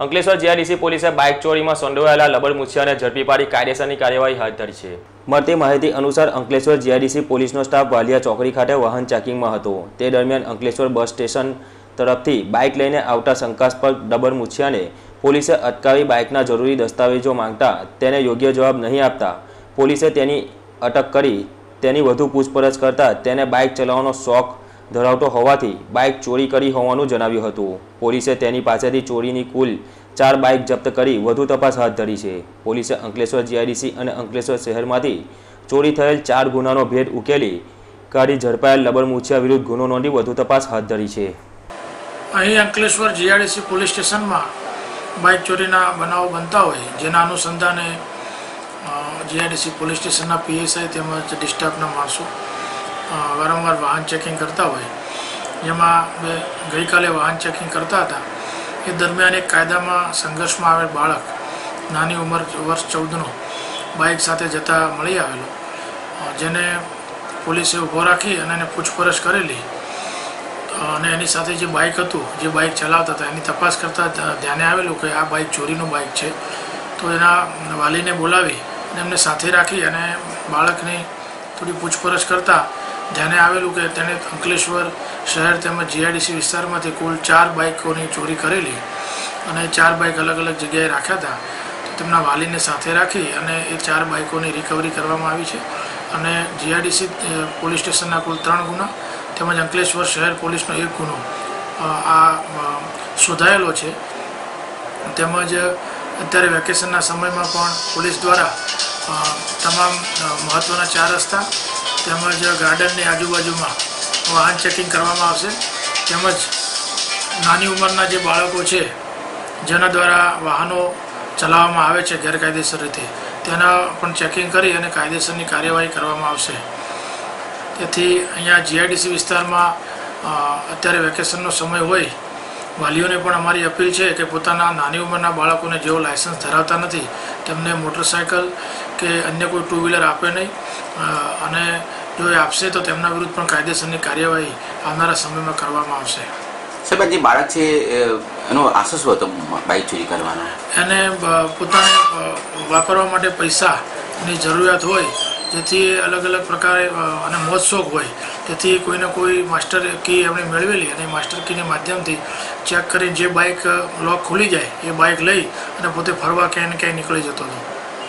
Ankleshwar GRDC પોલીસે bike ચોરીમાં સંડોવાયેલા લબડ મુછિયાને ઝડપી પાડી કાયદેસરની કાર્યવાહી હાથ ધરી છે. મળતી માહિતી અનુસાર અંકલેશ્વર જીઆરડીસી પોલીસનો સ્ટાફ વાલિયા ચોકડી ખાતે વાહન ચેકિંગમાં હતો. તે દરમિયાન અંકલેશ્વર બસ સ્ટેશન તરફથી બાઇક લઈને આવતા શંકાસ્પદ ડબર મુછિયાને પોલીસે અટકાવી બાઇકના જરૂરી દસ્તાવેજો માંગતા તેને યોગ્ય જવાબ નહીં આપતા પોલીસે તેની અટક કરી તેની વધુ પૂછપરછ કરતા તેને બાઇક ચલાવવાનો શોખ ધરાવતો હોવાથી બાઇક ચોરી કરી હોવાનું જણાવ્યું હતું. પોલીસે તેની પાસેથી ચોરીની કુલ ચાર બાઇક જપ્ત કરી વધુ તપાસ હાથ ધરી છે. પોલીસે અંકલેશ્વર જીઆઈડીસી અને અંકલેશ્વર શહેરમાંથી ચોરી થયેલ ચાર ગુનાનો ભેદ ઉકેલી કાઢી ઝડપાયેલ લબણ મુછિયા વિરુદ્ધ ગુનો નોંધી વધુ તપાસ હાથ ધરી છે. અહીં અંકલેશ્વર જીઆઈડીસી પોલીસ સ્ટેશનમાં બાઇક ચોરીના બનાવો બનતા હોય, જેના અનુસંધાને જીઆઈડીસી પોલીસ સ્ટેશનના પીએસઆઈ તેમજ ડિસ્ટાફના માણસો વારંવાર વાહન ચેકિંગ કરતા હોય. જેમાં બે, ગઈકાલે વાહન ચેકિંગ કરતા હતા. એ દરમિયાન એક કાયદામાં સંઘર્ષમાં આવેલ બાળક નાની ઉંમર, વર્ષ ચૌદનો, બાઇક સાથે જતા મળી આવેલો. જેને પોલીસે ઊભો રાખી અને એને પૂછપરછ કરેલી. અને એની સાથે જે બાઇક હતું, જે બાઇક ચલાવતા હતા, એની તપાસ કરતાં ધ્યાને આવેલું કે આ બાઇક ચોરીનું બાઇક છે. તો એના વાલીને બોલાવી અને એમને સાથે રાખી અને બાળકની થોડી પૂછપરછ કરતાં ધ્યાને આવેલું કે તેણે અંકલેશ્વર શહેર તેમજ જીઆઈડીસી વિસ્તારમાંથી કુલ ચાર બાઇકોની ચોરી કરેલી અને ચાર બાઇક અલગ અલગ જગ્યાએ રાખ્યા હતા. તેમના વાલીને સાથે રાખી અને એ ચાર બાઇકોની રિકવરી કરવામાં આવી છે. અને જીઆઈડીસી પોલીસ સ્ટેશનના કુલ ત્રણ ગુના તેમજ અંકલેશ્વર શહેર પોલીસનો એક ગુનો આ શોધાયેલો છે. તેમજ અત્યારે વેકેશનના સમયમાં પણ પોલીસ દ્વારા તમામ મહત્ત્વના ચાર રસ્તા તેમજ ગાર્ડનની આજુબાજુમાં વાહન ચેકિંગ કરવામાં આવશે. તેમજ નાની ઉંમરના જે બાળકો છે, જેના દ્વારા વાહનો ચલાવવામાં આવે છે ગેરકાયદેસર રીતે, તેના પણ ચેકિંગ કરી અને કાયદેસરની કાર્યવાહી કરવામાં આવશે. તેથી અહીંયા જીઆઈડીસી વિસ્તારમાં અત્યારે વેકેશનનો સમય હોય વાલીઓને પણ અમારી અપીલ છે કે પોતાના નાની ઉંમરના બાળકોને જેઓ લાયસન્સ ધરાવતા નથી તેમને મોટરસાયકલ કે અન્ય કોઈ ટુ વ્હીલર આપે નહીં. અને જો એ આપશે તો તેમના વિરુદ્ધ પણ કાયદેસરની કાર્યવાહી આવનારા સમયમાં કરવામાં આવશે. સાહેબ જે બાળક છે એનો આશો શું હતો બાઇક ચોરી કરવાનો? એને પોતાને વાપરવા માટે પૈસાની જરૂરિયાત હોય જેથી અલગ અલગ પ્રકારે અને મોજ શોખ હોય. તેથી કોઈને કોઈ માસ્ટર કી એમણે મેળવેલી અને માસ્ટર કીને માધ્યમથી ચેક કરી જે બાઇક લોક ખુલી જાય એ બાઇક લઈ અને પોતે ફરવા ક્યાંય ને ક્યાંય નીકળી જતો હતો.